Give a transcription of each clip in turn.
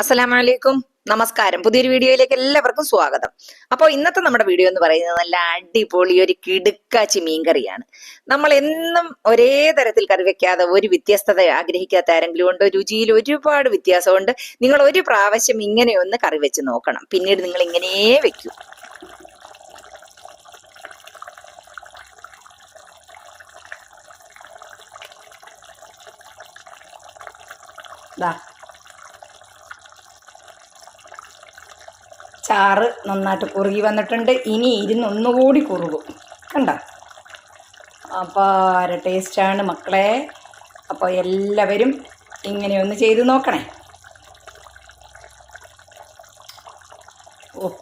അസ്സലാമലൈക്കും. നമസ്കാരം. പുതിയൊരു വീഡിയോയിലേക്ക് എല്ലാവർക്കും സ്വാഗതം. അപ്പോൾ ഇന്നത്തെ നമ്മുടെ വീഡിയോ എന്ന് പറയുന്നത് നല്ല അടിപൊളി ഒരു കിടുക്കാച്ചി മീൻകറിയാണ്. നമ്മൾ എന്നും ഒരേ തരത്തിൽ കറി വെക്കാതെ ഒരു വ്യത്യസ്തത ആഗ്രഹിക്കാത്ത ആരെങ്കിലും ഉണ്ട്? രുചിയിൽ ഒരുപാട് വ്യത്യാസമുണ്ട്. നിങ്ങൾ ഒരു പ്രാവശ്യം ഇങ്ങനെ ഒന്ന് കറി വെച്ച് നോക്കണം. പിന്നീട് നിങ്ങൾ ഇങ്ങനെ വെക്കൂ. ദാ. ചാറ് നന്നായിട്ട് കുറുകി വന്നിട്ടുണ്ട്. ഇനി ഇരുന്ന് ഒന്നുകൂടി കുറുകും. കണ്ട? അപ്പോൾ അര ടേസ്റ്റാണ് മക്കളെ. അപ്പോൾ എല്ലാവരും ഇങ്ങനെയൊന്ന് ചെയ്ത് നോക്കണേ.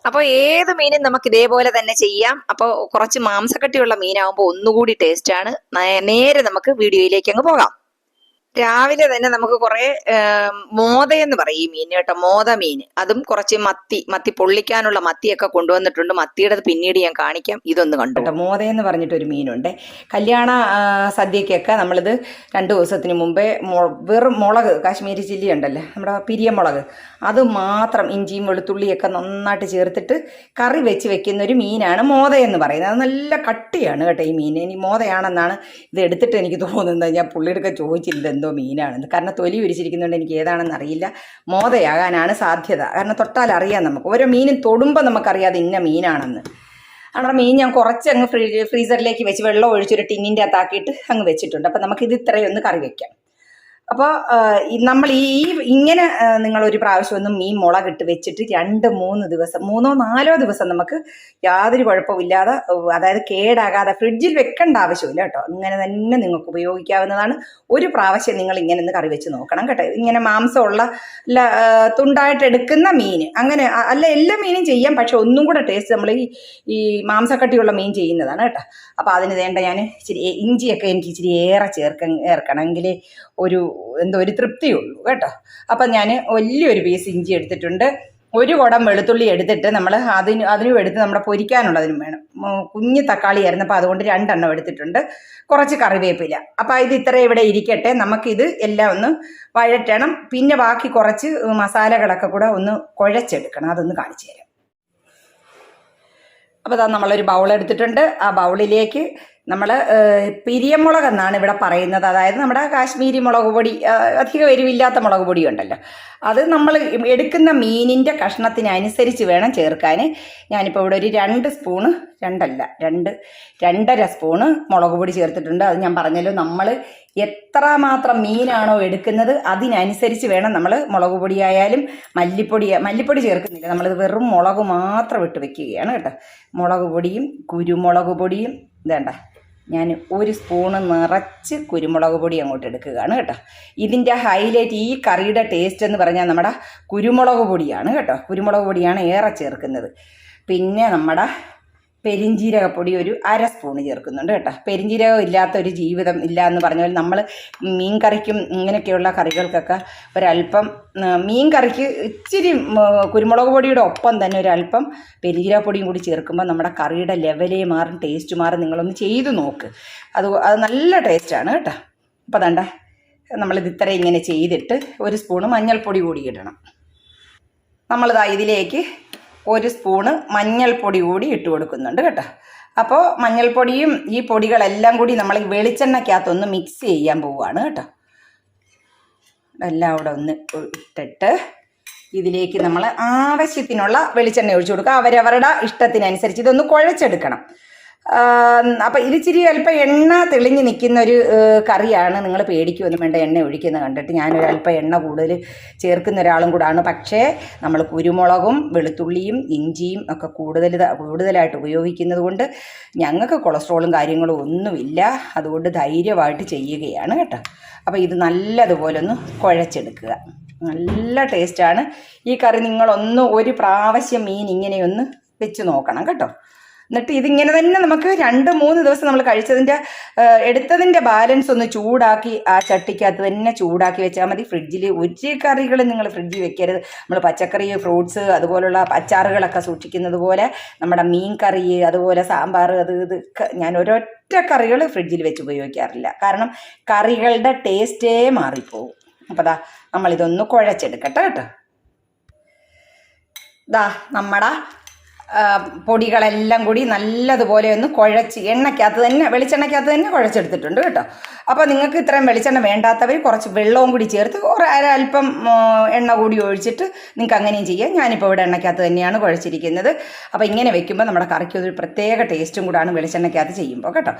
അപ്പോൾ ഏത് മീനും നമുക്ക് ഇതേപോലെ തന്നെ ചെയ്യാം. അപ്പോൾ കുറച്ച് മാംസക്കട്ടിയുള്ള മീനാകുമ്പോൾ ഒന്നുകൂടി ടേസ്റ്റാണ്. നേരെ നമുക്ക് വീഡിയോയിലേക്ക് അങ്ങ് പോകാം. രാവിലെ തന്നെ നമുക്ക് കുറെ എന്ന് പറയും മീൻ കേട്ടോ. മോദ മീൻ. അതും കുറച്ച് മത്തി മത്തി പൊള്ളിക്കാനുള്ള മത്തിയൊക്കെ കൊണ്ടുവന്നിട്ടുണ്ട്. മത്തിയുടെ പിന്നീട് ഞാൻ കാണിക്കാം. ഇതൊന്ന് കണ്ടു? കേട്ടോ പറഞ്ഞിട്ട് പറഞ്ഞിട്ടൊരു മീനുണ്ട്. കല്യാണ സദ്യക്കൊക്കെ നമ്മളിത് രണ്ട് ദിവസത്തിന് മുമ്പേ വെറും മുളക് കാശ്മീരി ചില്ലി ഉണ്ടല്ലോ നമ്മുടെ പിരിയമുളക് അത് മാത്രം ഇഞ്ചിയും വെളുത്തുള്ളിയൊക്കെ നന്നായിട്ട് ചേർത്തിട്ട് കറി വെച്ച് വെക്കുന്ന ഒരു മീനാണ് മോദ എന്ന് പറയുന്നത്. അത് നല്ല കട്ടിയാണ് കേട്ടോ ഈ മീൻ. ഇനി മോതയാണെന്നാണ് ഇത് എടുത്തിട്ട് എനിക്ക് തോന്നുന്നത്. ഞാൻ പുള്ളിയുടെ ചോദിച്ചില്ല എന്തോ മീനാണെന്ന്. കാരണം തൊലി ഉരിച്ചിരിക്കുന്നതുകൊണ്ട് എനിക്ക് ഏതാണെന്ന് അറിയില്ല. മോതയാകാനാണ് സാധ്യത. കാരണം തൊട്ടാൽ അറിയാം നമുക്ക്. ഓരോ മീനും തൊടുമ്പോൾ നമുക്കറിയാതെ ഇന്ന മീനാണെന്ന്. അവിടെ മീൻ ഞാൻ കുറച്ച് അങ്ങ് ഫ്രീ ഫ്രീസറിലേക്ക് വെച്ച് വെള്ളം ഒഴിച്ചൊരു ടിന്നിന്റെ അകത്താക്കിയിട്ട് അങ്ങ് വെച്ചിട്ടുണ്ട്. അപ്പം നമുക്കിത് ഇത്രയൊന്ന് കറി വെക്കാം. അപ്പോൾ നമ്മൾ ഈ ഈ- ഇങ്ങനെ നിങ്ങൾ ഒരു പ്രാവശ്യം ഒന്നും മീൻ മുളകിട്ട് വെച്ചിട്ട് രണ്ട് മൂന്ന് ദിവസം മൂന്നോ നാലോ ദിവസം നമുക്ക് യാതൊരു കുഴപ്പമില്ലാതെ അതായത് കേടാകാതെ ഫ്രിഡ്ജിൽ വെക്കേണ്ട ആവശ്യമില്ല കേട്ടോ. ഇങ്ങനെ തന്നെ നിങ്ങൾക്ക് ഉപയോഗിക്കാവുന്നതാണ്. ഒരു പ്രാവശ്യം നിങ്ങൾ ഇങ്ങനെ ഒന്ന് കറി വെച്ച് നോക്കണം കേട്ടോ. ഇങ്ങനെ മാംസമുള്ള തുണ്ടായിട്ട് എടുക്കുന്ന മീൻ. അങ്ങനെ അല്ല എല്ലാ മീനും ചെയ്യാം. പക്ഷെ ഒന്നും കൂടെ ടേസ്റ്റ് നമ്മൾ ഈ ഈ മാംസക്കട്ടിയുള്ള മീൻ ചെയ്യുന്നതാണ് കേട്ടോ. അപ്പോൾ അതിന് വേണ്ട ഞാൻ ഇച്ചിരി ഇഞ്ചിയൊക്കെ എനിക്ക് ഇച്ചിരി ഏറെ ചേർക്ക ചേർക്കണമെങ്കിൽ ഒരു എന്തോ ഒരു തൃപ്തിയുള്ളൂ കേട്ടോ. അപ്പം ഞാൻ വലിയൊരു പീസ് ഇഞ്ചി എടുത്തിട്ടുണ്ട്. ഒരു കുടം വെളുത്തുള്ളി എടുത്തിട്ട് നമ്മൾ അതിന് അതിനും എടുത്ത് നമ്മുടെ പൊരിക്കാനുള്ളതിനും വേണം. കുഞ്ഞു തക്കാളി ആയിരുന്നു അപ്പോൾ അതുകൊണ്ട് രണ്ടെണ്ണം എടുത്തിട്ടുണ്ട്. കുറച്ച് കറിവേപ്പില. അപ്പോൾ ഇത് ഇത്ര ഇവിടെ ഇരിക്കട്ടെ. നമുക്കിത് എല്ലാം ഒന്ന് വഴറ്റണം. പിന്നെ ബാക്കി കുറച്ച് മസാലകളൊക്കെ കൂടെ ഒന്ന് കുഴച്ചെടുക്കണം. അതൊന്ന് കാണിച്ചു തരാം. അപ്പോൾ അതാ നമ്മളൊരു ബൗൾ എടുത്തിട്ടുണ്ട്. ആ ബൗളിലേക്ക് നമ്മൾ പിരിയമുളക് എന്നാണ് ഇവിടെ പറയുന്നത്. അതായത് നമ്മുടെ കാശ്മീരി മുളക് പൊടി അധികം എരിവില്ലാത്ത മുളക് പൊടി ഉണ്ടല്ലോ. അത് നമ്മൾ എടുക്കുന്ന മീനിന്റെ കഷ്ണത്തിനനുസരിച്ച് വേണം ചേർക്കാൻ ഞാനിപ്പോൾ ഇവിടെ ഒരു രണ്ട് സ്പൂണ് രണ്ടല്ല രണ്ട് രണ്ടര സ്പൂണ് മുളക് പൊടി ചേർത്തിട്ടുണ്ട്. അത് ഞാൻ പറഞ്ഞല്ലോ നമ്മൾ എത്ര മാത്രം മീനാണോ എടുക്കുന്നത് അതിനനുസരിച്ച് വേണം നമ്മൾ മുളക് പൊടിയായാലും മല്ലിപ്പൊടി മല്ലിപ്പൊടി ചേർക്കുന്നില്ല. നമ്മൾ വെറും മുളക് മാത്രം ഇട്ട് വെക്കുകയാണ് കേട്ടോ. മുളക് പൊടിയും കുരുമുളക് പൊടിയും ഇതേണ്ട. ഞാൻ ഒരു സ്പൂണ് നിറച്ച് കുരുമുളക് പൊടി അങ്ങോട്ട് എടുക്കുകയാണ് കേട്ടോ. ഇതിന്റെ ഹൈലൈറ്റ് ഈ കറിയുടെ ടേസ്റ്റ് എന്ന് പറഞ്ഞാൽ നമ്മുടെ കുരുമുളക് പൊടിയാണ് കേട്ടോ. കുരുമുളക് പൊടിയാണ് ഏറെ ചേർക്കുന്നത്. പിന്നെ നമ്മുടെ പെരിഞ്ജീരകപ്പൊടി ഒരു അര സ്പൂൺ ചേർക്കുന്നുണ്ട് കേട്ടോ. പെരിഞ്ജീരകം ഇല്ലാത്ത ഒരു ജീവിതം ഇല്ല എന്ന് പറഞ്ഞ പോലെ നമ്മൾ മീൻ കറിക്കും ഇങ്ങനെയൊക്കെയുള്ള കറികൾക്കൊക്കെ ഒരല്പം മീൻ കറിക്ക് ഇച്ചിരി കുരുമുളക് പൊടിയുടെ ഒപ്പം തന്നെ ഒരല്പം പെരിഞ്ജീരകപ്പൊടിയും കൂടി ചേർക്കുമ്പോൾ നമ്മുടെ കറിയുടെ ലെവലേ മാറും ടേസ്റ്റ് മാറും. നിങ്ങളൊന്ന് ചെയ്ത് നോക്ക്. അത് അത് നല്ല ടേസ്റ്റാണ് കേട്ടോ. അപ്പോൾ അതണ്ട നമ്മളിത് ഇത്ര ഇങ്ങനെ ചെയ്തിട്ട് ഒരു സ്പൂണ് മഞ്ഞൾപ്പൊടി കൂടി ഇടണം. നമ്മളിതാ ഇതിലേക്ക് ഒരു സ്പൂണ് മഞ്ഞൾപ്പൊടി കൂടി ഇട്ട് കൊടുക്കുന്നുണ്ട് കേട്ടോ. അപ്പോൾ മഞ്ഞൾപ്പൊടിയും ഈ പൊടികളെല്ലാം കൂടി നമ്മൾ ഈ വെളിച്ചെണ്ണയ്ക്കകത്തൊന്ന് മിക്സ് ചെയ്യാൻ പോവുകയാണ് കേട്ടോ. എല്ലാം അവിടെ ഒന്ന് ഇട്ടിട്ട് ഇതിലേക്ക് നമ്മൾ ആവശ്യത്തിനുള്ള വെളിച്ചെണ്ണ ഒഴിച്ചു കൊടുക്കുക. അവരവരുടെ ഇഷ്ടത്തിനനുസരിച്ച് ഇതൊന്ന് കുഴച്ചെടുക്കണം. അപ്പം ഇതിച്ചിരി അല്പം എണ്ണ തെളിഞ്ഞ് നിൽക്കുന്ന ഒരു കറിയാണ് നിങ്ങൾ പേടിക്കുമൊന്നും വേണ്ട എണ്ണ ഒഴിക്കുന്നത് കണ്ടിട്ട്. ഞാനൊരു അല്പം എണ്ണ കൂടുതൽ ചേർക്കുന്ന ഒരാളും കൂടാണ്. പക്ഷേ നമ്മൾ കുരുമുളകും വെളുത്തുള്ളിയും ഇഞ്ചിയും ഒക്കെ കൂടുതൽ കൂടുതലായിട്ട് ഉപയോഗിക്കുന്നത് കൊണ്ട് ഞങ്ങൾക്ക് കൊളസ്ട്രോളും കാര്യങ്ങളും ഒന്നുമില്ല. അതുകൊണ്ട് ധൈര്യമായിട്ട് ചെയ്യുകയാണ് കേട്ടോ. അപ്പോൾ ഇത് നല്ലതുപോലെ ഒന്ന് കുഴച്ചെടുക്കുക. നല്ല ടേസ്റ്റാണ്. ഈ കറി നിങ്ങളൊന്ന് ഒരു പ്രാവശ്യം മീൻ ഇങ്ങനെയൊന്ന് വെച്ച് നോക്കണം കേട്ടോ. എന്നിട്ട് ഇതിങ്ങനെ തന്നെ നമുക്ക് രണ്ട് മൂന്ന് ദിവസം നമ്മൾ കഴിച്ചതിന്റെ എടുത്തതിന്റെ ബാലൻസ് ഒന്ന് ചൂടാക്കി ആ ചട്ടിക്കകത്ത് തന്നെ ചൂടാക്കി വെച്ചാൽ മതി. ഫ്രിഡ്ജിൽ ഒരു കറികളും നിങ്ങൾ ഫ്രിഡ്ജിൽ വെക്കരുത്. നമ്മൾ പച്ചക്കറി ഫ്രൂട്ട്സ് അതുപോലുള്ള അച്ചാറുകളൊക്കെ സൂക്ഷിക്കുന്നത് പോലെ നമ്മുടെ മീൻ കറി അതുപോലെ സാമ്പാർ അത് ഇത് ഞാൻ ഒരൊറ്റ കറികൾ ഫ്രിഡ്ജിൽ വെച്ച് ഉപയോഗിക്കാറില്ല. കാരണം കറികളുടെ ടേസ്റ്റേ മാറിപ്പോവും. അപ്പോൾ ദാ നമ്മളിതൊന്ന് കുഴച്ചെടുക്കട്ടെ കേട്ടോ. ദാ നമ്മുടെ പൊടികളെല്ലാം കൂടി നല്ലതുപോലെ ഒന്ന് കുഴച്ച് എണ്ണയ്ക്കകത്ത് തന്നെ വെളിച്ചെണ്ണയ്ക്കകത്ത് തന്നെ കുഴച്ചെടുത്തിട്ടുണ്ട് കേട്ടോ. അപ്പോൾ നിങ്ങൾക്ക് ഇത്രയും വെളിച്ചെണ്ണ വേണ്ടാത്തവർ കുറച്ച് വെള്ളവും കൂടി ചേർത്ത് ഒരു അല്പം എണ്ണ കൂടി ഒഴിച്ചിട്ട് നിങ്ങൾക്ക് അങ്ങനെയും ചെയ്യാം. ഞാനിപ്പോൾ ഇവിടെ എണ്ണയ്ക്കകത്ത് തന്നെയാണ് കുഴച്ചിരിക്കുന്നത്. അപ്പോൾ ഇങ്ങനെ വെക്കുമ്പോൾ നമ്മുടെ കറിക്ക് ഒരു പ്രത്യേക ടേസ്റ്റും കൂടാണ് വെളിച്ചെണ്ണയ്ക്കകത്ത് ചെയ്യുമ്പോൾ കേട്ടോ.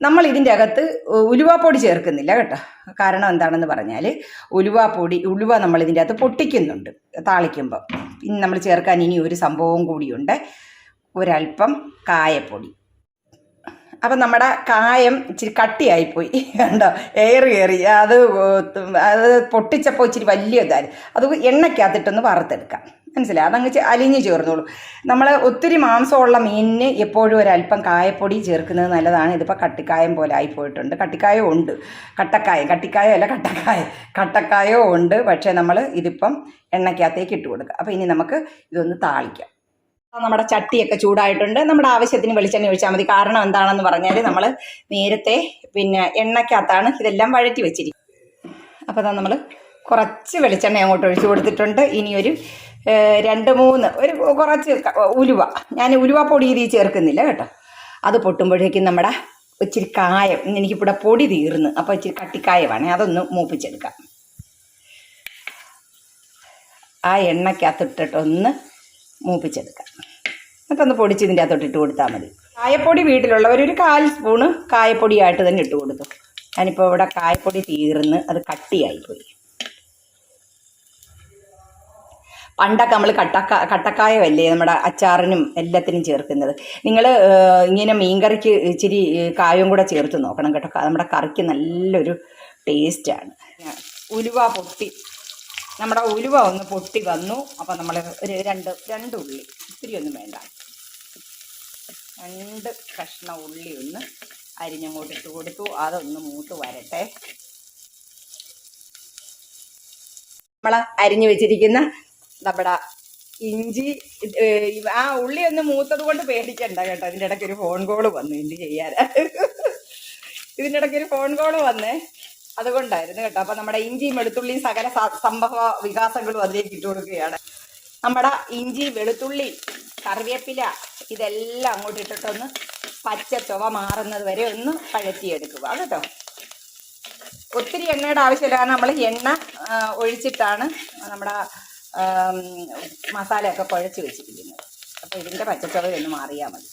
നമ്മൾ ഇതിന്റെ അകത്ത് ഉലുവാപ്പൊടി ചേർക്കുന്നില്ല കേട്ടോ. കാരണം എന്താണെന്ന് പറഞ്ഞാൽ ഉലുവാപ്പൊടി ഉലുവ നമ്മൾ ഇതിന്റെ അകത്ത് പൊട്ടിക്കുന്നുണ്ട് താളിക്കുമ്പോൾ ഇനി നമ്മൾ ചേർക്കാൻ ഇനി ഒരു സംഭവം കൂടിയുണ്ട്. ഒരല്പം കായപ്പൊടി. അപ്പം നമ്മുടെ കായം ഇച്ചിരി കട്ടിയായിപ്പോയി. കണ്ടോ? എയർ കയറി. അത് അത് പൊട്ടിച്ചപ്പോൾ ഇച്ചിരി വലിയ ഇതായി അത് എണ്ണയ്ക്കകത്തിട്ടൊന്ന് വറുത്തെടുക്കാം. മനസ്സിലായി? അതങ്ങ് അലിഞ്ഞു ചേർന്നോളൂ. നമ്മൾ ഒത്തിരി മാംസമുള്ള മീനിന് എപ്പോഴും ഒരല്പം കായപ്പൊടി ചേർക്കുന്നത് നല്ലതാണ്. ഇതിപ്പോൾ കട്ടിക്കായം പോലെ ആയിപ്പോയിട്ടുണ്ട്. കട്ടിക്കായം ഉണ്ട്. കട്ടക്കായം. കട്ടിക്കായം അല്ല കട്ടക്കായം. കട്ടക്കായോ ഉണ്ട്. പക്ഷേ നമ്മൾ ഇതിപ്പം എണ്ണയ്ക്കകത്തേക്ക് ഇട്ട് കൊടുക്കുക. അപ്പോൾ ഇനി നമുക്ക് ഇതൊന്ന് താളിക്കാം. നമ്മുടെ ചട്ടിയൊക്കെ ചൂടായിട്ടുണ്ട്. നമ്മുടെ ആവശ്യത്തിന് വെളിച്ചെണ്ണ ഒഴിച്ചാൽ മതി. കാരണം എന്താണെന്ന് പറഞ്ഞാൽ നമ്മൾ നേരത്തെ പിന്നെ എണ്ണയ്ക്കകത്താണ് ഇതെല്ലാം വഴറ്റി വെച്ചിരിക്കുന്നത്. അപ്പോൾ നമ്മൾ കുറച്ച് വെളിച്ചെണ്ണ അങ്ങോട്ട് ഒഴിച്ചു കൊടുത്തിട്ടുണ്ട്. ഇനിയൊരു രണ്ട് മൂന്ന് ഒരു കുറച്ച് ഉലുവ. ഞാൻ ഉലുവ പൊടി ഇതിൽ ചേർക്കുന്നില്ല കേട്ടോ. അത് പൊട്ടുമ്പോഴേക്കും നമ്മുടെ ഇച്ചിരി കായം എനിക്കിവിടെ പൊടി തീർന്ന്. അപ്പോൾ ഇച്ചിരി കട്ടിക്കായമാണ്. അതൊന്ന് മൂപ്പിച്ചെടുക്കാം. ആ എണ്ണയ്ക്കകത്തിട്ടിട്ടൊന്ന് മൂപ്പിച്ചെടുക്കാം. എന്നിട്ടൊന്ന് പൊടിച്ച് ഇതിന്റെ അകത്തോട്ട് ഇട്ട് കൊടുത്താൽ മതി. കായപ്പൊടി വീട്ടിലുള്ളവർ ഒരു കാൽ സ്പൂണ് കായപ്പൊടിയായിട്ട് തന്നെ ഇട്ട് കൊടുത്തു. ഞാനിപ്പോൾ ഇവിടെ കായപ്പൊടി തീർന്ന് അത് കട്ടിയായിപ്പോയി. പണ്ടൊക്കെ നമ്മൾ കട്ടക്ക കട്ടക്കായല്ലേ നമ്മുടെ അച്ചാറിനും എല്ലാത്തിനും ചേർക്കുന്നത്. നിങ്ങൾ ഇങ്ങനെ മീൻകറിക്ക് ഇച്ചിരി കായവും കൂടെ ചേർത്ത് നോക്കണം കേട്ടോ. നമ്മുടെ കറിക്ക് നല്ലൊരു ടേസ്റ്റാണ്. ഉലുവ പൊട്ടി. നമ്മുടെ ഉലുവ ഒന്ന് പൊട്ടി വന്നു. അപ്പോൾ നമ്മൾ ഒരു രണ്ട് രണ്ട് ഉള്ളി. ഇത്തിരി ഒന്നും വേണ്ട. രണ്ട് കഷ്ണ ഉള്ളി ഒന്ന് അരിഞ്ഞങ്ങോട്ട് ഇട്ട് കൊടുത്തു. അതൊന്ന് മൂത്ത് വരട്ടെ. നമ്മൾ അരിഞ്ഞു വെച്ചിരിക്കുന്ന നമ്മുടെ ഇഞ്ചി ആ ഉള്ളി ഒന്ന് മൂത്തത് കൊണ്ട് പേടിക്കണ്ട കേട്ടോ. ഇതിന്റെ ഇടയ്ക്ക് ഒരു ഫോൺ കോൾ വന്നു എന്ത് ചെയ്യാൻ. ഇതിന്റെ ഇടയ്ക്ക് ഒരു ഫോൺ കോൾ വന്നേ. അതുകൊണ്ടായിരുന്നു കേട്ടോ. അപ്പൊ നമ്മുടെ ഇഞ്ചിയും വെളുത്തുള്ളിയും സകല സംഭവ വികാസങ്ങളും അതിലേക്ക് ഇട്ട് കൊടുക്കുകയാണ്. നമ്മുടെ ഇഞ്ചി വെളുത്തുള്ളി കറിവേപ്പില ഇതെല്ലാം അങ്ങോട്ട് ഇട്ടിട്ടൊന്ന് പച്ച ചുവ മാറുന്നത് വരെ ഒന്ന് പഴറ്റിയെടുക്കുക. കേട്ടോ. ഒത്തിരി എണ്ണയുടെ ആവശ്യമില്ല. കാരണം നമ്മൾ എണ്ണ ഒഴിച്ചിട്ടാണ് നമ്മുടെ മസാലയൊക്കെ കുഴച്ച് വെച്ചിരിക്കുന്നത് അപ്പോൾ ഇതിന്റെ പച്ചച്ചവ ഒന്ന് മാറിയാൽ മതി.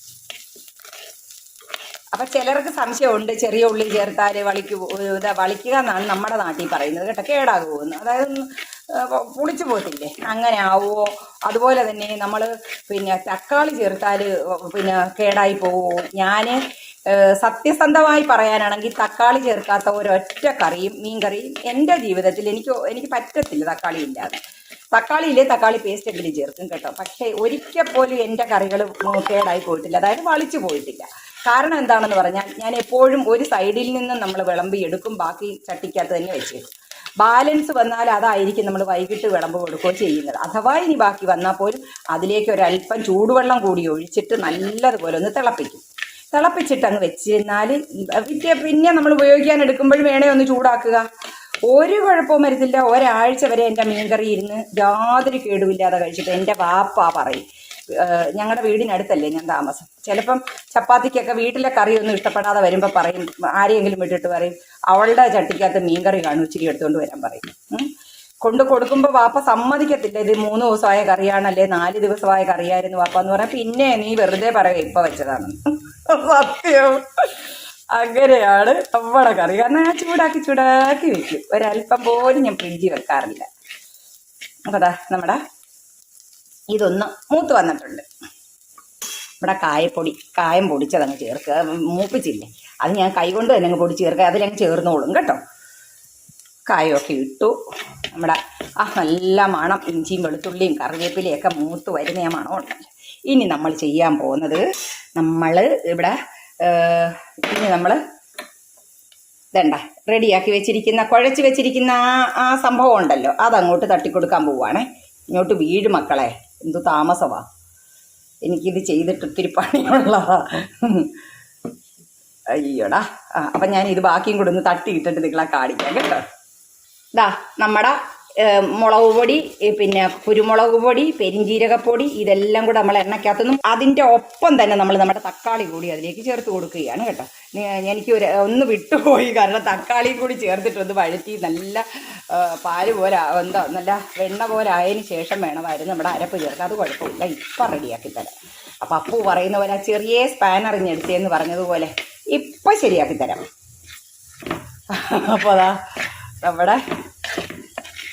അപ്പൊ ചിലർക്ക് സംശയമുണ്ട് ചെറിയ ഉള്ളി ചേർത്താൽ വളിക്ക് ഇതാ വളിക്കുക എന്നാണ് നമ്മുടെ നാട്ടിൽ പറയുന്നത് കേട്ടോ കേടാകുമെന്ന് അതായത് പുളിച്ചു പോകത്തില്ലേ? അങ്ങനെ ആവുമോ അതുപോലെ തന്നെ നമ്മൾ പിന്നെ തക്കാളി ചേർത്താൽ പിന്നെ കേടായി പോവുമോ ഞാൻ സത്യസന്ധമായി പറയാനാണെങ്കിൽ തക്കാളി ചേർക്കാത്ത ഒരൊറ്റ കറിയും മീൻ കറിയും എന്റെ ജീവിതത്തിൽ എനിക്ക് എനിക്ക് പറ്റത്തില്ല തക്കാളി ഇല്ലാതെ. തക്കാളിയിലെ തക്കാളി പേസ്റ്റ് എങ്കിലും ചേർക്കും കേട്ടോ. പക്ഷേ ഒരിക്കൽ പോലും എന്റെ കറികൾ കേടായി പോയിട്ടില്ല. അതായത് വളിച്ചു പോയിട്ടില്ല. കാരണം എന്താണെന്ന് പറഞ്ഞാൽ ഞാൻ എപ്പോഴും ഒരു സൈഡിൽ നിന്ന് നമ്മൾ വിളമ്പി എടുക്കും ബാക്കി ചട്ടിക്കകത്ത് തന്നെ വെച്ചേക്കും ബാലൻസ് വന്നാൽ അതായിരിക്കും നമ്മൾ വൈകിട്ട് വിളമ്പ് കൊടുക്കുകയോ ചെയ്യുന്നത്. അഥവാ ഇനി ബാക്കി വന്നാൽ പോലും അതിലേക്ക് ഒരല്പം ചൂടുവെള്ളം കൂടി ഒഴിച്ചിട്ട് നല്ലതുപോലെ ഒന്ന് തിളപ്പിക്കും. തിളപ്പിച്ചിട്ട് അങ്ങ് വെച്ചിരുന്നാൽ പിന്നെ നമ്മൾ ഉപയോഗിക്കാൻ എടുക്കുമ്പോഴും വേണേ ഒന്ന് ചൂടാക്കുക. ഒരു കുഴപ്പവും വരുത്തില്ല. ഒരാഴ്ച വരെ എന്റെ മീൻകറി ഇരുന്ന് യാതൊരു കേടുമില്ലാതെ കഴിച്ചിട്ട് എന്റെ വാപ്പ പറയും. ഞങ്ങളുടെ വീടിനടുത്തല്ലേ ഞാൻ താമസം. ചിലപ്പം ചപ്പാത്തിക്കൊക്കെ വീട്ടിലെ കറിയൊന്നും ഇഷ്ടപ്പെടാതെ വരുമ്പോൾ പറയും ആരെയെങ്കിലും വിട്ടിട്ട് പറയും അവളുടെ ചട്ടിക്കകത്ത് മീൻകറി കാണും ഇച്ചിരി എടുത്തുകൊണ്ട് വരാൻ പറയും. കൊണ്ട് കൊടുക്കുമ്പോൾ വാപ്പ സമ്മതിക്കത്തില്ല. ഇത് മൂന്ന് ദിവസമായ കറിയാണല്ലേ നാല് ദിവസമായ കറിയായിരുന്നു വാപ്പ എന്ന് പറഞ്ഞാൽ പിന്നെ നീ വെറുതെ പറയുക ഇപ്പൊ വെച്ചതാണ് സത്യം. അങ്ങനെയാണ് നമ്മുടെ കറി. കാരണം ഞാൻ ചൂടാക്കി ചൂടാക്കി വെക്കും. ഒരല്പം പോലും ഞാൻ ഫ്രിഡ്ജിൽ വെക്കാറില്ല. അപ്പോൾ അതാ നമ്മുടെ ഇതൊന്ന് മൂത്ത് വന്നിട്ടുണ്ട്. നമ്മുടെ കായപ്പൊടി കായം പൊടിച്ചതങ്ങ് ചേർക്കുക. മൂപ്പിച്ചില്ലേ? അത് ഞാൻ കൈകൊണ്ട് തന്നെ അങ്ങ് പൊടിച്ച് ചേർക്കുക. അതിലങ്ങ് ചേർന്നോളും കേട്ടോ. കായമൊക്കെ ഇട്ടു. നമ്മുടെ ആ നല്ല മണം. ഇഞ്ചിയും വെളുത്തുള്ളിയും കറിവേപ്പിലയും ഒക്കെ മൂത്ത് വരുന്ന ആ മണമുണ്ടല്ലോ. ഇനി നമ്മൾ ചെയ്യാൻ പോകുന്നത് നമ്മൾ ഇവിടെ ഇനി നമ്മൾ ഇതണ്ട റെഡിയാക്കി വെച്ചിരിക്കുന്ന കുഴച്ച് വെച്ചിരിക്കുന്ന ആ ആ സംഭവം ഉണ്ടല്ലോ. അതങ്ങോട്ട് തട്ടിക്കൊടുക്കാൻ പോവുകയാണേ ഇങ്ങോട്ട് വീഴ് മക്കളെ എന്തു താമസമാ. എനിക്കിത് ചെയ്തിട്ട് ഒത്തിരി പണിയുള്ളതാ. അയ്യോടാ. ആ അപ്പം ഞാൻ ഇത് ബാക്കിയും കൂടെ ഒന്ന് തട്ടിയിട്ടിട്ട് നിങ്ങളെ കാണിക്കാം കേട്ടോ. ഇതാ നമ്മുടെ മുളക് പൊടി പിന്നെ കുരുമുളക് പൊടി പെരിഞ്ജീരകപ്പൊടി ഇതെല്ലാം കൂടെ നമ്മൾ എണ്ണയ്ക്കകത്തുനിന്നും അതിന്റെ ഒപ്പം തന്നെ നമ്മൾ നമ്മുടെ തക്കാളി കൂടി അതിലേക്ക് ചേർത്ത് കൊടുക്കുകയാണ് കേട്ടോ. എനിക്ക് ഒരു ഒന്ന് വിട്ടുപോയി കാരണം തക്കാളി കൂടി ചേർത്തിട്ടൊന്ന് വഴറ്റി നല്ല പാൽ പോലെ എന്താ നല്ല വെണ്ണ പോലെ ആയതിനു ശേഷം വേണമായിരുന്നു നമ്മുടെ അരപ്പ് ചേർക്കുക അത് കുഴപ്പമില്ല. ഇപ്പം റെഡിയാക്കി തരാം. അപ്പം അപ്പു പറയുന്ന പോലെ ചെറിയ സ്പാൻ അറിഞ്ഞെടുത്തേന്ന് പറഞ്ഞതുപോലെ ഇപ്പം ശരിയാക്കി തരാം. അപ്പോൾ അതാ നമ്മുടെ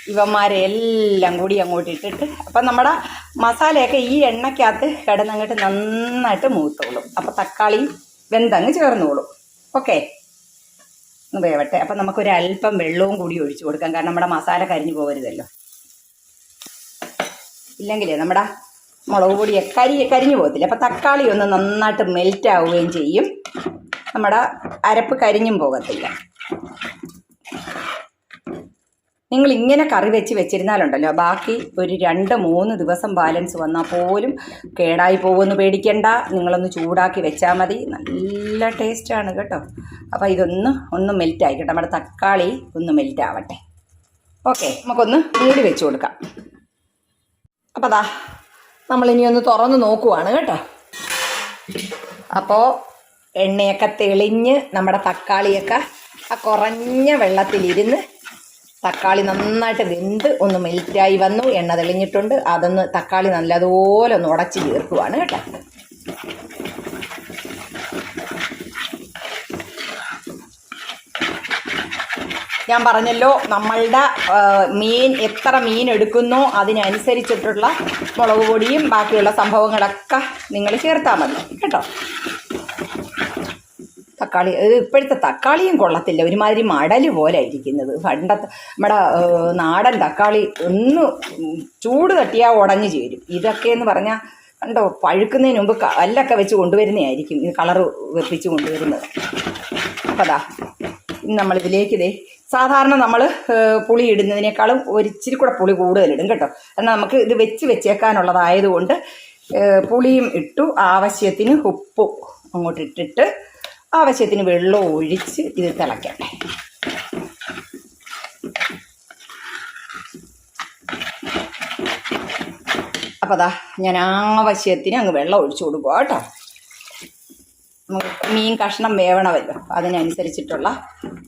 ഇവന്മാരെ എല്ലാം കൂടി അങ്ങോട്ട് ഇട്ടിട്ട് അപ്പം നമ്മുടെ മസാലയൊക്കെ ഈ എണ്ണയ്ക്കകത്ത് കിടന്നങ്ങോട്ട് നന്നായിട്ട് മൂത്തോളും. അപ്പം തക്കാളി വെന്തങ്ങ് ചേർന്നോളും. ഓക്കെ? ഒന്ന് വേവട്ടെ. അപ്പം നമുക്കൊരു അല്പം വെള്ളവും കൂടി ഒഴിച്ചു കൊടുക്കാം. കാരണം നമ്മുടെ മസാല കരിഞ്ഞു പോകരുതല്ലോ. ഇല്ലെങ്കിലേ നമ്മുടെ മുളക് പൊടി കരി കരിഞ്ഞു പോകത്തില്ല. അപ്പം തക്കാളി ഒന്ന് നന്നായിട്ട് മെൽറ്റ് ആവുകയും ചെയ്യും. നമ്മുടെ അരപ്പ് കരിഞ്ഞും പോകത്തില്ല. നിങ്ങൾ ഇങ്ങനെ കറി വെച്ച് വെച്ചിരുന്നാലുണ്ടല്ലോ. ബാക്കി ഒരു രണ്ട് മൂന്ന് ദിവസം ബാലൻസ് വന്നാൽ പോലും കേടായി പോകുമെന്ന് പേടിക്കണ്ട. നിങ്ങളൊന്ന് ചൂടാക്കി വെച്ചാൽ മതി. നല്ല ടേസ്റ്റാണ് കേട്ടോ. അപ്പോൾ ഇതൊന്ന് ഒന്ന് മെൽറ്റ് ആയിക്കട്ടെ. നമ്മുടെ തക്കാളി ഒന്ന് മെൽറ്റ് ആവട്ടെ. ഓക്കെ നമുക്കൊന്ന് മൂടി വെച്ച് കൊടുക്കാം. അപ്പോൾ അതാ നമ്മളിനി ഒന്ന് തുറന്ന് നോക്കുവാണ് കേട്ടോ. അപ്പോൾ എണ്ണയൊക്കെ തെളിഞ്ഞ് നമ്മുടെ തക്കാളിയൊക്കെ ആ കുറഞ്ഞ വെള്ളത്തിലിരുന്ന് തക്കാളി നന്നായിട്ട് വെന്ത് ഒന്ന് മെൽറ്റായി വന്നു. എണ്ണ തെളിഞ്ഞിട്ടുണ്ട്. അതൊന്ന് തക്കാളി നല്ലതുപോലെ ഒന്ന് ഉടച്ച് ചേർക്കുവാണ് കേട്ടോ. ഞാൻ പറഞ്ഞല്ലോ നമ്മളുടെ മീൻ എത്ര മീൻ എടുക്കുന്നു അതിനനുസരിച്ചിട്ടുള്ള മുളക് പൊടിയും ബാക്കിയുള്ള സംഭവങ്ങളൊക്കെ നിങ്ങൾ ചേർത്താൽ മതി കേട്ടോ. തക്കാളി ഇപ്പോഴത്തെ തക്കാളിയും കൊള്ളത്തില്ല. ഒരുമാതിരി മടൽ പോലെ ഇരിക്കുന്നത്. പണ്ടത്തെ നമ്മുടെ നാടൻ തക്കാളി ഒന്ന് ചൂട് തട്ടിയാൽ ഉടഞ്ഞു ചേരും. ഇതൊക്കെ എന്ന് പറഞ്ഞാൽ കണ്ടോ പഴുക്കുന്നതിന് മുമ്പ് കല്ലൊക്കെ വെച്ച് കൊണ്ടുവരുന്നതായിരിക്കും. ഇത് കളറ് വെപ്പിച്ച് കൊണ്ടുവരുന്നത്. അപ്പം അതാ നമ്മളിതിലേക്ക് ഇതേ സാധാരണ നമ്മൾ പുളി ഇടുന്നതിനേക്കാളും ഒരിച്ചിരി കൂടെ പുളി കൂടുതലിടും കേട്ടോ. എന്നാൽ നമുക്ക് ഇത് വെച്ച് വെച്ചേക്കാനുള്ളതായതുകൊണ്ട് പുളിയും ഇട്ടു ആവശ്യത്തിന് ഉപ്പും അങ്ങോട്ട് ഇട്ടിട്ട് ആവശ്യത്തിന് വെള്ളം ഒഴിച്ച് ഇത് തിളയ്ക്കട്ടെ അപ്പോൾ അതാ ഞാൻ ആവശ്യത്തിന് അങ്ങ് വെള്ളം ഒഴിച്ചു കൊടുക്കുക കേട്ടോ. മീൻ കഷ്ണം വേവണമല്ലോ. അതിനനുസരിച്ചിട്ടുള്ള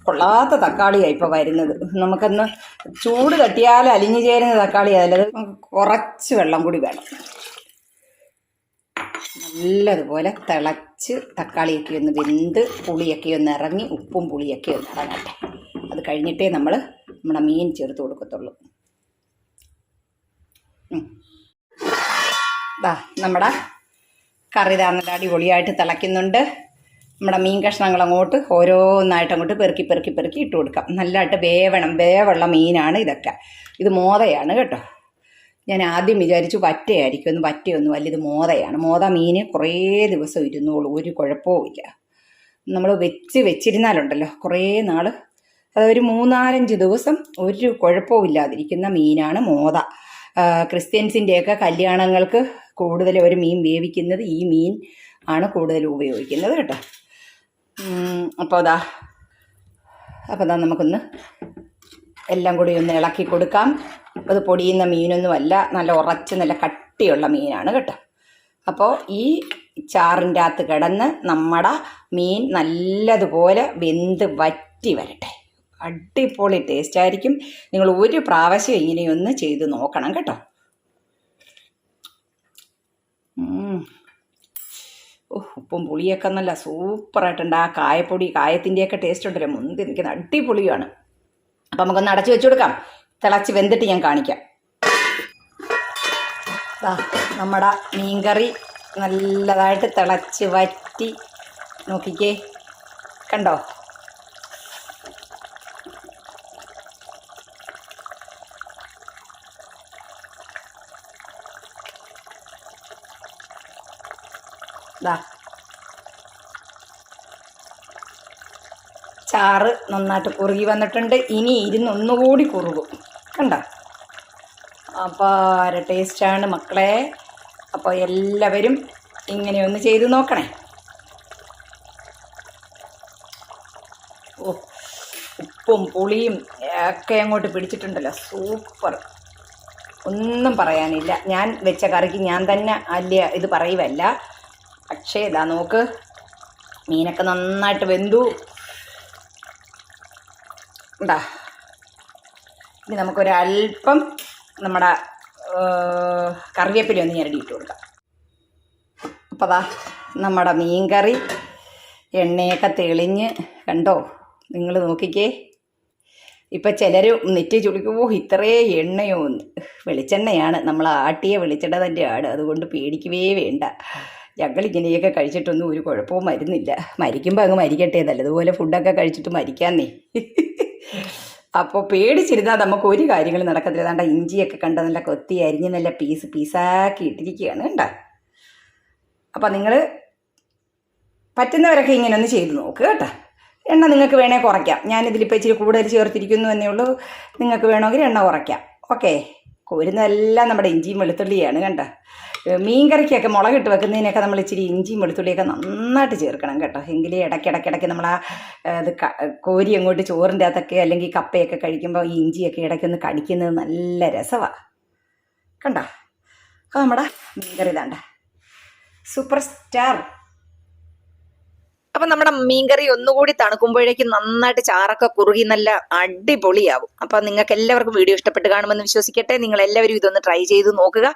കൊള്ളാത്ത തക്കാളിയാണ് ഇപ്പോൾ വരുന്നത്. നമുക്കൊന്ന് ചൂട് തട്ടിയാൽ അലിഞ്ഞു ചേരുന്ന തക്കാളി അതല്ലത് നമുക്ക് കുറച്ച് വെള്ളം കൂടി വേണം. നല്ലതുപോലെ തിളച്ച് തക്കാളിയൊക്കെ ഒന്ന് വെന്ത് പുളിയൊക്കെ ഒന്ന് ഇറങ്ങി ഉപ്പും പുളിയൊക്കെ ഒന്ന് ഇറങ്ങട്ടെ. അത് കഴിഞ്ഞിട്ടേ നമ്മൾ നമ്മുടെ മീൻ ചേർത്ത് കൊടുക്കത്തുള്ളൂ. ദാ നമ്മുടെ കറി താന്നിട്ട് അടിപൊളിയായിട്ട് തിളയ്ക്കുന്നുണ്ട്. നമ്മുടെ മീൻ കഷ്ണങ്ങൾ അങ്ങോട്ട് ഓരോന്നായിട്ട് അങ്ങോട്ട് പെറുക്കി പെറുക്കി പെറുക്കി ഇട്ട് കൊടുക്കാം. നല്ലതായിട്ട് വേവണം. വേവുള്ള മീനാണ് ഇതൊക്കെ. ഇത് മോതയാണ് കേട്ടോ. ഞാൻ ആദ്യം വിചാരിച്ചു വറ്റയായിരിക്കും. ഒന്ന് വറ്റയൊന്നും അല്ല ഇത് മോതയാണ്. മോത മീൻ കുറേ ദിവസം ഇരുന്നോളൂ ഒരു കുഴപ്പവുമില്ല നമ്മൾ വെച്ച് വെച്ചിരുന്നാലുണ്ടല്ലോ കുറേ നാൾ അതൊരു മൂന്നാലഞ്ച് ദിവസം ഒരു കുഴപ്പമില്ലാതിരിക്കുന്ന മീനാണ് മോത. ക്രിസ്ത്യൻസിന്റെയൊക്കെ കല്യാണങ്ങൾക്ക് കൂടുതൽ ഒരു മീൻ വേവിക്കുന്നത് ഈ മീൻ ആണ് കൂടുതൽ ഉപയോഗിക്കുന്നത് കേട്ടോ. അപ്പോൾ അതാ അപ്പോൾ അതാ നമുക്കൊന്ന് എല്ലാം കൂടി ഒന്ന് ഇളക്കി കൊടുക്കാം. അത് പൊടിയുന്ന മീനൊന്നുമല്ല നല്ല ഉറച്ച് നല്ല കട്ടിയുള്ള മീനാണ് കേട്ടോ. അപ്പോൾ ഈ ചാറിന്റെ അകത്ത് കിടന്ന് നമ്മുടെ മീൻ നല്ലതുപോലെ വെന്ത് വറ്റി വരട്ടെ. അടിപൊളി ടേസ്റ്റ് ആയിരിക്കും. നിങ്ങൾ ഒരു പ്രാവശ്യം ഇങ്ങനെയൊന്ന് ചെയ്ത് നോക്കണം കേട്ടോ. ഉപ്പും പുളിയൊക്കെ നല്ല സൂപ്പറായിട്ടുണ്ട് ആ കായപ്പൊടി കായത്തിന്റെയൊക്കെ ടേസ്റ്റ് ഉണ്ടല്ലോ. മുന്തി നിൽക്കുന്ന അടിപൊളിയാണ്. അപ്പം നമുക്കൊന്ന് അടച്ചു വെച്ചു കൊടുക്കാം. തിളച്ച് വെന്തിട്ട് ഞാൻ കാണിക്കാം. നമ്മുടെ മീൻകറി നല്ലതായിട്ട് തിളച്ച് വറ്റി. നോക്കിക്കേ. കണ്ടോ? ദാ ചാറ് നന്നായിട്ട് കുറുകി വന്നിട്ടുണ്ട്. ഇനി ഇരുന്ന് ഒന്നുകൂടി കുറുകും. കണ്ട? അപ്പോൾ അര ടേസ്റ്റാണ് മക്കളെ. അപ്പോൾ എല്ലാവരും ഇങ്ങനെ ഒന്ന് ചെയ്ത് നോക്കണേ. ഓ ഉപ്പും പുളിയും ഒക്കെ അങ്ങോട്ട് പിടിച്ചിട്ടുണ്ടല്ലോ. സൂപ്പർ. ഒന്നും പറയാനില്ല. ഞാൻ വെച്ച കറിക്ക് ഞാൻ തന്നെ അല്ല ഇത് പറയുവല്ല. പക്ഷേ ഇതാ നോക്ക്. മീനൊക്കെ നന്നായിട്ട് വെന്തു. ഉണ്ടാ ഇനി നമുക്കൊരല്പം നമ്മുടെ കറിവേപ്പില ഒന്ന് ഞരടി ഇട്ട് കൊടുക്കാം. അപ്പോൾ അതാ നമ്മുടെ മീൻകറി എണ്ണയൊക്കെ തെളിഞ്ഞ് കണ്ടോ? നിങ്ങൾ നോക്കിക്കേ. ഇപ്പം ചിലർ നെറ്റി ചുടിക്കുമ്പോൾ ഇത്രേ എണ്ണയോ വെളിച്ചെണ്ണയാണ്. നമ്മൾ ആട്ടിയ വെളിച്ചെണ്ണ തന്നെയാണ് അതുകൊണ്ട് പേടിക്കുകയേ വേണ്ട. ഞങ്ങൾ ഇങ്ങനെയൊക്കെ കഴിച്ചിട്ടൊന്നും ഒരു കുഴപ്പവും മരുന്നില്ല മരിക്കുമ്പോൾ അങ്ങ് മരിക്കട്ടെ. നല്ലതുപോലെ ഫുഡൊക്കെ കഴിച്ചിട്ട് മരിക്കാന്നേ. അപ്പോൾ പേടിച്ചിരുന്നാൽ നമുക്ക് ഒരു കാര്യങ്ങളും നടക്കത്തില്ല. കണ്ട ഇഞ്ചിയൊക്കെ കണ്ട നല്ല കൊത്തി അരിഞ്ഞ് നല്ല പീസ് പീസാക്കി ഇട്ടിരിക്കുകയാണ് കണ്ടോ? അപ്പം നിങ്ങൾ പറ്റുന്നവരൊക്കെ ഇങ്ങനെ ഒന്ന് ചെയ്ത് നോക്കുക കേട്ടോ. എണ്ണ നിങ്ങൾക്ക് വേണേൽ കുറയ്ക്കാം. ഞാനിതിലിപ്പോൾ ഇച്ചിരി കൂടുതൽ ചേർത്തിരിക്കുന്നു എന്നേ ഉള്ളൂ. നിങ്ങൾക്ക് വേണമെങ്കിൽ എണ്ണ കുറയ്ക്കാം. ഓക്കെ കോരുന്നതെല്ലാം നമ്മുടെ ഇഞ്ചിയും വെളുത്തുള്ളിയാണ് കണ്ടോ. മീൻകറിക്കൊക്കെ മുളകിട്ട് വെക്കുന്നതിനൊക്കെ നമ്മൾ ഇച്ചിരി ഇഞ്ചിയും വെളുത്തുള്ളിയൊക്കെ നന്നായിട്ട് ചേർക്കണം കേട്ടോ. എങ്കിലേ ഇടയ്ക്കിടയ്ക്കിടയ്ക്ക് നമ്മൾ ആ ഇത് കോരി അങ്ങോട്ട് ചോറിന്റെ അകത്തൊക്കെ അല്ലെങ്കിൽ കപ്പയൊക്കെ കഴിക്കുമ്പോൾ ഈ ഇഞ്ചിയൊക്കെ ഇടയ്ക്കൊന്ന് കടിക്കുന്നത് നല്ല രസമാണ് കണ്ടോ? അപ്പോൾ നമ്മുടെ മീൻകറി ഇതാണ്ട. Super star. അപ്പം നമ്മുടെ മീൻകറി ഒന്നുകൂടി തണുക്കുമ്പോഴേക്കും നന്നായിട്ട് ചാറൊക്കെ കുറുകി നല്ല അടിപൊളിയാവും. അപ്പം നിങ്ങൾക്ക് എല്ലാവർക്കും വീഡിയോ ഇഷ്ടപ്പെട്ട് കാണുമെന്ന് വിശ്വസിക്കട്ടെ. നിങ്ങൾ എല്ലാവരും ഇതൊന്ന് ട്രൈ ചെയ്ത് നോക്കുക.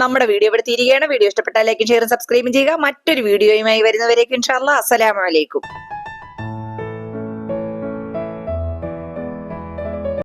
നമ്മുടെ വീഡിയോ ഇവിടെ തീരുകയാണ്. വീഡിയോ ഇഷ്ടപ്പെട്ടാൽ ലൈക്കും ഷെയറും സബ്സ്ക്രൈബും ചെയ്യുക. മറ്റൊരു വീഡിയോയുമായി വരുന്നവരേക്കും ഇൻഷാല്ല അസ്സലാമലൈക്കും